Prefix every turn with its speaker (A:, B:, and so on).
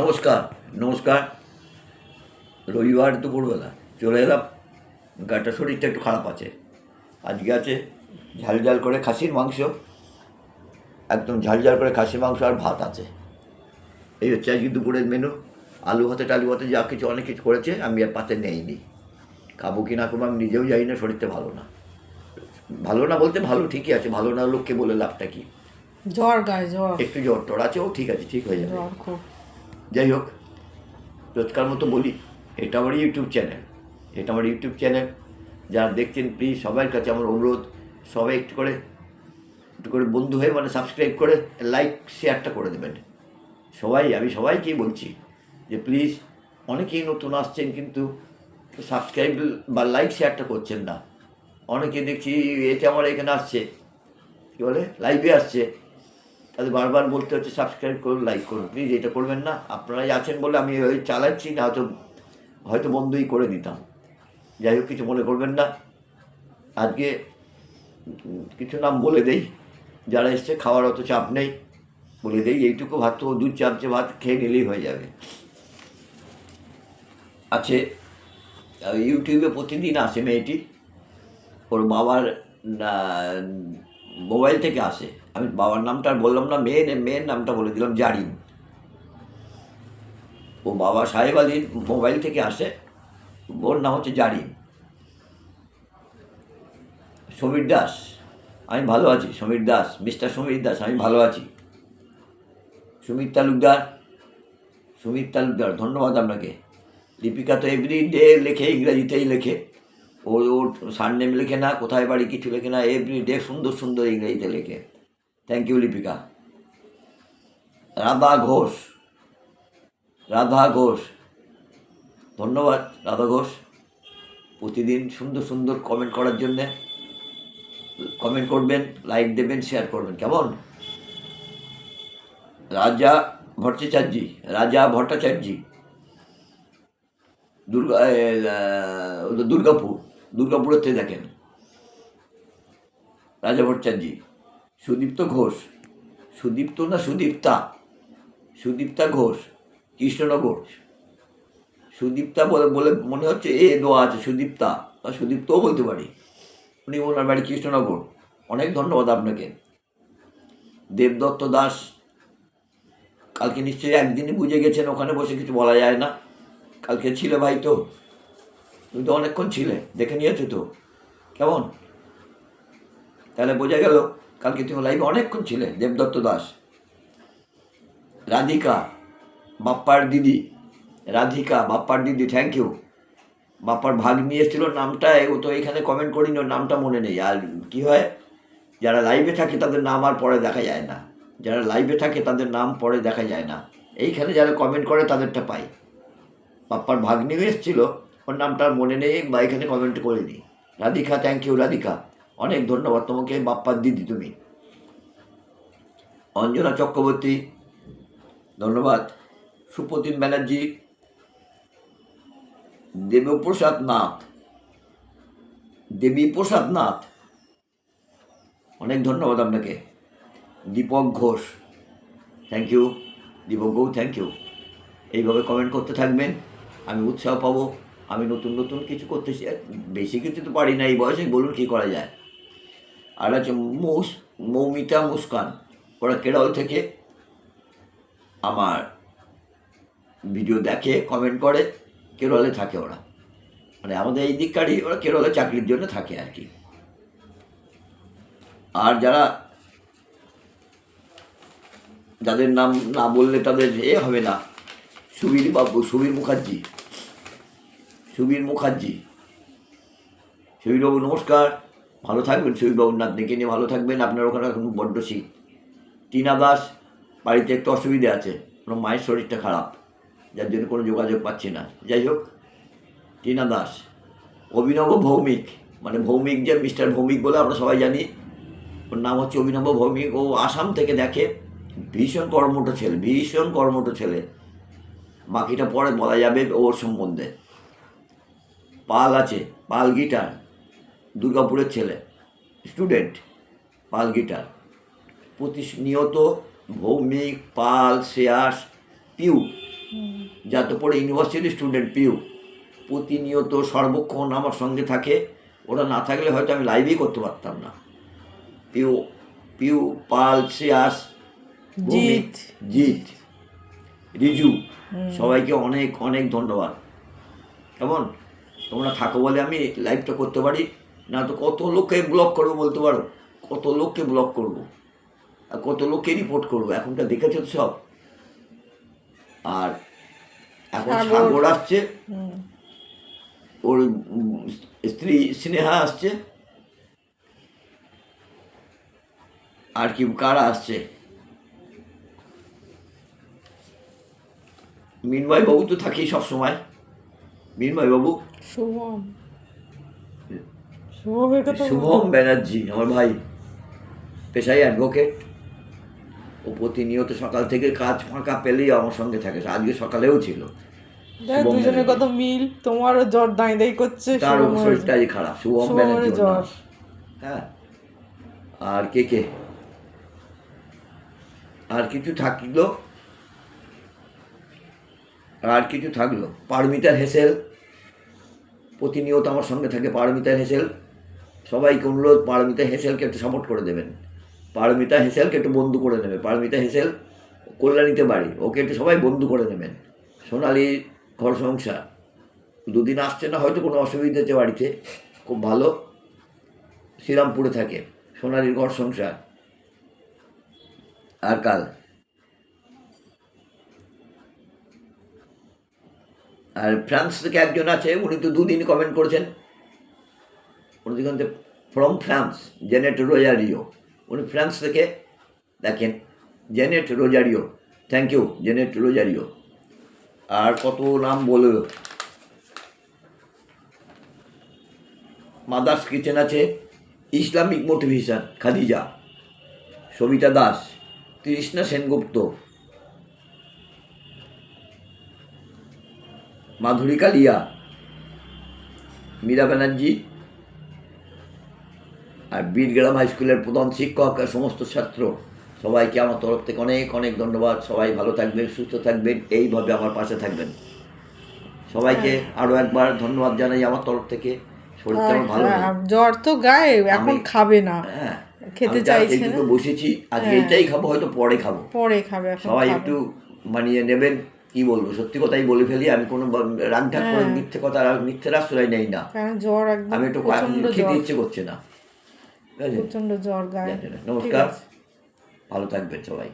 A: নমস্কার নমস্কার। রবিবার দুপুরবেলা চলে এলাম। গাটা শরীরটা একটু খারাপ আছে। আজকে আছে ঝাল ঝাল করে খাসির মাংস। একদম ঝাল ঝাল করে খাসির মাংস আর ভাত আছে। এই হচ্ছে আজকে দুপুরের মেনু আলু ভাতে টালু ভাতে যা কিছু অনেক কিছু করেছে আমি আর পাতে নেইনি। খাব কি না খাব আমি নিজেও যাই না শরীরটা ভালো না। ভালো না বলতে ভালো ঠিকই আছে ভালো না লোককে বলে লাভটা কি?
B: জ্বর গায়ে জ্বর।
A: একটু জ্বর টর আছে ও ঠিক আছে ঠিক হয়ে যাবে। যাই হোক, রোজকার মতো বলি, এটা আমার ইউটিউব চ্যানেল। এটা আমার ইউটিউব চ্যানেল। যারা দেখছেন প্লিজ সবার কাছে আমার অনুরোধ, সবাই একটু করে একটু করে বন্ধু হয়ে মানে সাবস্ক্রাইব করে লাইক শেয়ারটা করে দেবেন। সবাই, আমি সবাইকেই বলছি যে প্লিজ অনেকেই নতুন আসছেন কিন্তু সাবস্ক্রাইব বা লাইক শেয়ারটা করছেন না। অনেকে দেখছি এতে আমার এখানে আসছে। কী বলে? লাইভে আসছে। তাদের বারবার বলতে হচ্ছে সাবস্ক্রাইব করুন লাইক করুন। প্লিজ এটা করবেন না। আপনারাই আছেন বলে আমি চালাচ্ছি না, হয়তো হয়তো বন্ধই করে দিতাম। যাই হোক, কিছু মনে করবেন না। আজকে কিছু নাম বলে দেই। যারা এসছে, খাওয়ার অত চাপ নেই। বলে দেই, এইটুকু ভাত তো দু চামচে ভাত খেয়ে নিলেই হয়ে যাবে। আছে ইউটিউবে প্রতিদিন আসে মেয়েটি। ওর বাবার মোবাইল থেকে আসে। আমি বাবার নামটা বললাম না, মেয়ের মেয়ের নামটা বলে দিলাম, জারিন। ও বাবা সাহেব আলীর মোবাইল থেকে আসে, ওর নাম হচ্ছে জারিন। সমীর দাস, আমি ভালো আছি, সমীর দাস, মিস্টার সমীর দাস, আমি ভালো আছি। সুমিত তালুকদার সুমিত তালুকদার, ধন্যবাদ আপনাকে। লিপিকা তো এভরি ডে লেখে, ইংরেজিতেই লেখে। ও ওর সারনেম লেখে না, কোথায় বাড়ি, কিছু লেখে না এভরি ডে সুন্দর সুন্দর ইংরেজিতে লেখে। Thank you Lipika. Radha Ghosh Radha Ghosh. ধন্যবাদ, রাধা ঘোষ। প্রতিদিন সুন্দর সুন্দর কমেন্ট করার জন্যে কমেন্ট করবেন লাইক দেবেন শেয়ার করবেন, কেমন? রাজা ভট্টাচার্য রাজা ভট্টাচার্য। দুর্গা দুর্গাপুর। দুর্গাপুরের থেকে দেখেন। রাজা ভট্টাচার্য, সুদীপ্ত ঘোষ, সুদীপ্ত না সুদীপ্তা? সুদীপ্তা ঘোষ, কৃষ্ণনগর। সুদীপ্তা বলে বলে মনে হচ্ছে এ দোয়া আছে, সুদীপ্তা, বা সুদীপ্তও বলতে পারি। উনি ওনার বাড়ি কৃষ্ণনগর। অনেক ধন্যবাদ আপনাকে। দেবদত্ত দাস, কালকে নিশ্চয়ই একদিনই বুঝে গেছেন, ওখানে বসে কিছু বলা যায় না। কালকে ছিলে ভাই তো। তুমি তো অনেকক্ষণ ছিলে, দেখে নিয়েছো তো। কেমন? তাহলে বোঝা গেল, কালকে তুমি লাইভে অনেকক্ষণ ছিলে, দেবদত্ত দাস, রাধিকা, বাপ্পার দিদি, রাধিকা, বাপ্পার দিদি থ্যাংক ইউ বাপ্পার ভাগ নিয়ে এসেছিল, নামটা ও তো এখানে কমেন্ট করিনি, ওর নামটা মনে নেই। আর কি হয়, যারা লাইভে থাকে তাদের নাম আর পরে দেখা যায় না। যারা লাইভে থাকে তাদের নাম পরে দেখা যায় না। এইখানে যারা কমেন্ট করে তাদেরটা পাই। বাপ্পার ভাগ্নিও এসেছিল ওর নামটা আর মনে নেই বা এখানে কমেন্ট করিনি। Radhika thank you Radhika. অনেক ধন্যবাদ তোমাকে, বাপ্পার দিদি তুমি। অঞ্জনা চক্রবর্তী, ধন্যবাদ। সুপ্রতিম ব্যানার্জি, দেবপ্রসাদ নাথ। দেবী প্রসাদ নাথ। অনেক ধন্যবাদ আপনাকে। দীপক ঘোষ থ্যাংক ইউ দীপক গৌ থ্যাংক ইউ এইভাবে কমেন্ট করতে থাকবেন। আমি উৎসাহ পাবো। আমি নতুন নতুন কিছু করতে। বেশি কিছু তো পারি না, এই বয়সে বলুন কী করা যায়। আর আছে মৌস মৌমিতা মুস্কান। ওরা কেরল থেকে আমার ভিডিও দেখে কমেন্ট করে, কেরলে থাকে ওরা। মানে আমাদের এই দিককারই ওরা কেরলে চাকরির জন্য থাকে আর কি। আর যারা, যাদের নাম না বললে তাদের এ হবে না, সুবীর বাবু, সুবীর মুখার্জি। সুবীর মুখার্জি। সুবীরবাবু, নমস্কার। ভালো থাকবেন সুবীরবাবুর নাতনিকে নিয়ে ভালো থাকবেন। আপনার ওখানে এখন বড্ড শীত। টিনা দাস, বাড়িতে একটু অসুবিধে আছে। ওনার মায়ের শরীরটা খারাপ। যার জন্য কোনো যোগাযোগ পাচ্ছি না। যাই হোক, টিনা দাস, অভিনব ভৌমিক। মানে ভৌমিক যে মিস্টার ভৌমিক বলে আমরা সবাই জানি। ওর নাম হচ্ছে অভিনব ভৌমিক। ও আসাম থেকে দেখে। ভীষণ কর্মঠ ছেলে, ভীষণ কর্মঠ ছেলে। বাকিটা পরে বলা যাবে ওর সম্বন্ধে। পাল আছে পাল গিটার দুর্গাপুরের ছেলে স্টুডেন্ট পাল গিটার। প্রতিনিয়ত ভৌমিক পাল শ্রেয়াস পিউ। যা তো পড়ে ইউনিভার্সিটি স্টুডেন্ট পিউ। প্রতিনিয়ত সর্বক্ষণ আমার সঙ্গে থাকে। ওরা না থাকলে হয়তো আমি লাইভই করতে পারতাম না। পিউ পিউ পাল শ্রেয়াস
B: জিৎ।
A: জিৎ রিজু। সবাইকে অনেক অনেক ধন্যবাদ। কেমন? তোমরা থাকো বলে আমি লাইভটা করতে পারি? না তো কত লোককে ব্লক করব বলতে পারো? কত লোককে ব্লক করব? আর কত লোককে রিপোর্ট করব? এখনটা দেখেছ তো সব? আর এখন
B: সাগর।
A: আসছে। ওর স্ত্রী স্নেহা আসছে। আর কি কারা আসছে? মিনময় বাবু তো থাকেই সব সময় মিনময় বাবু
B: শুভম।
A: শুভম ব্যানার্জি আমার ভাই। পেশায় অ্যাডভোকেট ও প্রতিনিয়ত সকাল থেকে কাজ ফাঁকা পেলেই আমার সঙ্গে থাকে। আজকে সকালেও ছিল।
B: দুজনের কত মিল। তোমারও জ্বর দাঁই দাঁই করছে
A: তার
B: শুভমের-
A: শরীরটা আজ খারাপ। শুভম ব্যানার্জি
B: জ্বর।
A: হ্যাঁ। আর কে কে? আর কিছু থাকল? আর কিছু থাকল। পারমিতার হেসেল, প্রতিনিয়ত আমার সঙ্গে থাকে পারমিতার হেসেল। সবাইকে অনুরোধ, পারমিতা হেসেলকে একটু সাপোর্ট করে দেবেন। পারমিতা হেসেলকে একটু বন্ধু করে নেবে পারমিতা হেসেল কল্যাণীতে বাড়ি, ওকে একটু সবাই বন্ধু করে নেবেন। সোনালি ঘর সংসার। দুদিন আসছে না, হয়তো কোনো অসুবিধা হচ্ছে বাড়িতে, খুব ভালো। শ্রীরামপুরে থাকে, সোনালির ঘর সংসার। আর কাল? আর ফ্রান্স থেকে একজন আছে, উনি তো দুদিন কমেন্ট করেছেন। উনি দেখুন ফ্রম ফ্রান্স জেনেট রোজারিও উনি ফ্রান্স থেকে, দেখেন Janet Rosario thank you Janet Rosario আর কত নাম বলল মাদার্স কিচেন আছে ইসলামিক মোটিভেশন খাদিজা। সবিতা দাস, তৃষ্ণা সেনগুপ্ত। মাধুরী কালিয়া মীরা ব্যানার্জি আর বীরগ্রাম হাই স্কুলের প্রধান শিক্ষক আর সমস্ত ছাত্র সবাইকে আমার তরফ থেকে অনেক অনেক ধন্যবাদ। সবাই ভালো থাকবেন সুস্থ থাকবেন এইভাবে আমার পাশে থাকবেন। সবাইকে আরও একবার ধন্যবাদ জানাই আমার তরফ থেকে। শরীরটা আমার ভালো
B: হ্যাঁ, জ্বর তো গায়ে এখন খাবে না।
A: হ্যাঁ
B: খেতে চাইছে
A: এইটুকু। বসেছি আজকে
B: হ্যাঁ।
A: এটাই খাব হয়তো পরে খাব।
B: পরে খাবে
A: সবাই একটু মানিয়ে নেবেন। কি বলব? সত্যি কথাই বলে ফেলি আমি কোনো রাগঢাক করে
B: হ্যাঁ।
A: মিথ্যে কথা মিথ্যের আশ্রয় নেই না।
B: কারণ জ্বর
A: আমি একটু খেতে ইচ্ছে করছে না।
B: প্রচণ্ড জ্বর গায়ে।
A: নমস্কার। ভালো থাকবেন সবাই।